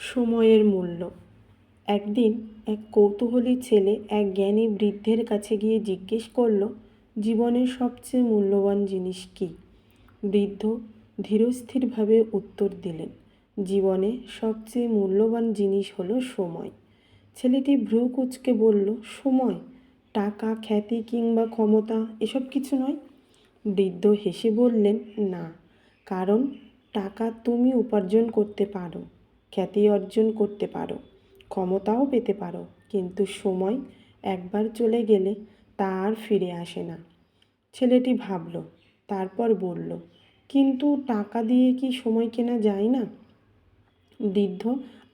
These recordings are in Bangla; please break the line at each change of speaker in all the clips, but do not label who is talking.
সময়ের মূল্য। একদিন এক কৌতূহলী ছেলে এক জ্ঞানী বৃদ্ধের কাছে গিয়ে জিজ্ঞেস করল, জীবনের সবচেয়ে মূল্যবান জিনিস কী? বৃদ্ধ ধীরস্থিরভাবে উত্তর দিলেন, জীবনে সবচেয়ে মূল্যবান জিনিস হলো সময়। ছেলেটি ভ্রু কুঁচকে বলল, সময়? টাকা, খ্যাতি কিংবা ক্ষমতা, এসব কিছু নয়? বৃদ্ধ হেসে বললেন, না, কারণ টাকা তুমি উপার্জন করতে পারো। খ্যাতি অর্জন করতে পারো, ক্ষমতাও পেতে পারো, কিন্তু সময় একবার চলে গেলে তা আর ফিরে আসে না। ছেলেটি ভাবল, তারপর বলল, কিন্তু টাকা দিয়ে কি সময় কেনা যায় না? বৃদ্ধ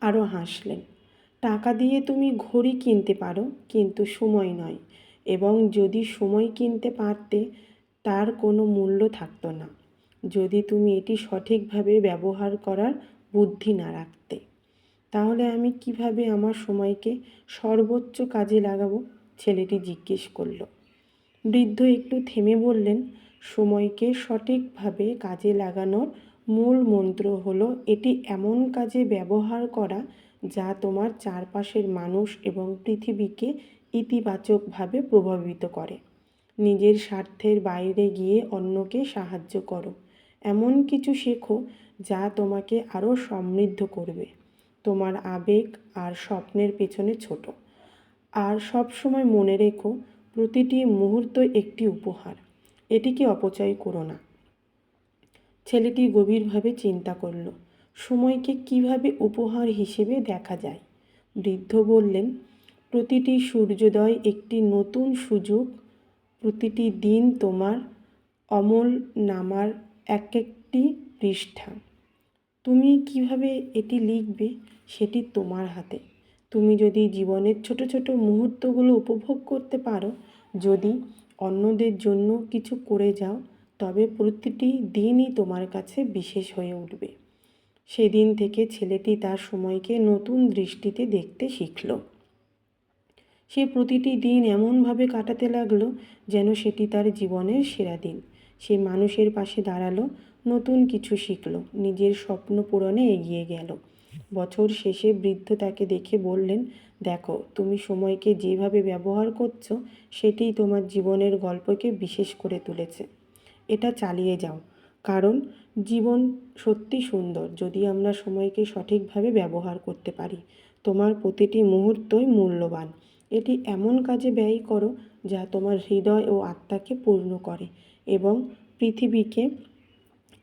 আরও হাসলেন, টাকা দিয়ে তুমি ঘড়ি কিনতে পারো, কিন্তু সময় নয়, এবং যদি সময় কিনতে পারতে তার কোনো মূল্য থাকতো না। যদি তুমি এটি সঠিকভাবে ব্যবহার করার বুদ্ধি না রাখতে। তাহলে আমি কীভাবে আমার সময়কে সর্বোচ্চ কাজে লাগাবো? ছেলেটি জিজ্ঞেস করল। বৃদ্ধ একটু থেমে বললেন, সময়কে সঠিকভাবে কাজে লাগানোর মূল মন্ত্র হলো এটি এমন কাজে ব্যবহার করা যা তোমার চারপাশের মানুষ এবং পৃথিবীকে ইতিবাচকভাবে প্রভাবিত করে। নিজের স্বার্থের বাইরে গিয়ে অন্যকে সাহায্য করো। এমন কিছু শেখো যা তোমাকে আরও সমৃদ্ধ করবে। তোমার আবেগ আর স্বপ্নের পেছনে ছোট। আর সব সময় মনে রেখো, প্রতিটি মুহূর্ত একটি উপহার। এটিকে অপচয় করো না। ছেলেটি গভীরভাবে চিন্তা করল, সময়কে কীভাবে উপহার হিসেবে দেখা যায়? বৃদ্ধ বললেন, প্রতিটি সূর্যোদয় একটি নতুন সুযোগ, প্রতিটি দিন তোমার অমল নামার এক একটি পৃষ্ঠা। তুমি কীভাবে এটি লিখবে সেটি তোমার হাতে। তুমি যদি জীবনের ছোট ছোট মুহূর্তগুলো উপভোগ করতে পারো, যদি অন্যদের জন্য কিছু করে যাও, তবে প্রতিটি দিনই তোমার কাছে বিশেষ হয়ে উঠবে। সেদিন থেকে ছেলেটি তার সময়কে নতুন দৃষ্টিতে দেখতে শিখল। সে প্রতিটি দিন এমনভাবে কাটাতে লাগল যেন সেটি তার জীবনের সেরা দিন। সে মানুষের পাশে দাঁড়াল, নতুন কিছু শিখলো, নিজের স্বপ্ন পূরণে এগিয়ে গেল। বছর শেষে বৃদ্ধ তাকে দেখে বললেন, দেখো, তুমি সময়কে যেভাবে ব্যবহার করছ, সেটিই তোমার জীবনের গল্পকে বিশেষ করে তুলেছে। এটা চালিয়ে যাও। কারণ, জীবন সত্যি সুন্দর যদি আমরা সময়কে সঠিকভাবে ব্যবহার করতে পারি। তোমার প্রতিটি মুহূর্তই মূল্যবান। এটি এমন কাজে ব্যয় করো, যা তোমার হৃদয় ও আত্মাকে পূর্ণ করে। এবং পৃথিবীকে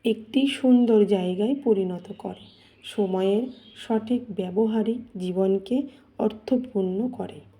একটি সুন্দর জায়গায় পরিণত করে। সময়ের সঠিক ব্যবহারই জীবনকে অর্থপূর্ণ করে।